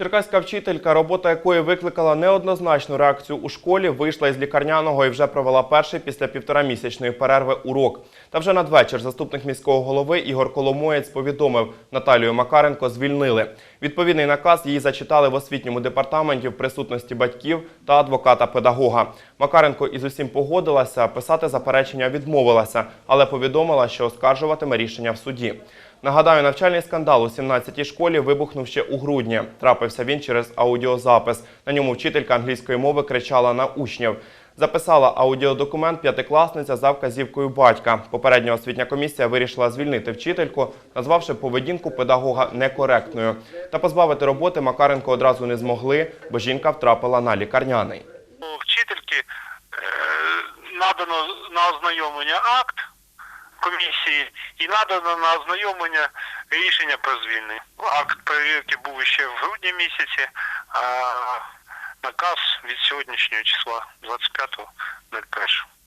Черкаська вчителька, робота якої викликала неоднозначну реакцію у школі, вийшла із лікарняного і вже провела перший після півторамісячної перерви урок. Та вже надвечір заступник міського голови Ігор Коломоєць повідомив, Наталію Макаренко звільнили. Відповідний наказ її зачитали в освітньому департаменті в присутності батьків та адвоката-педагога. Макаренко із усім погодилася, писати заперечення відмовилася, але повідомила, що оскаржуватиме рішення в суді. Нагадаю, навчальний скандал у 17-й школі вибухнув ще у грудні. Трапився він через аудіозапис. На ньому вчителька англійської мови кричала на учнів. Записала аудіодокумент п'ятикласниця за вказівкою батька. Попередня освітня комісія вирішила звільнити вчительку, назвавши поведінку педагога некоректною. Та позбавити роботи Макаренко одразу не змогли, бо жінка втрапила на лікарняний. Вчительки е, надано на ознайомлення акт комісії і надано на ознайомлення рішення про звільнення. Акт перевірки був ще в грудні місяці, а наказ від сьогоднішнього числа 25.01.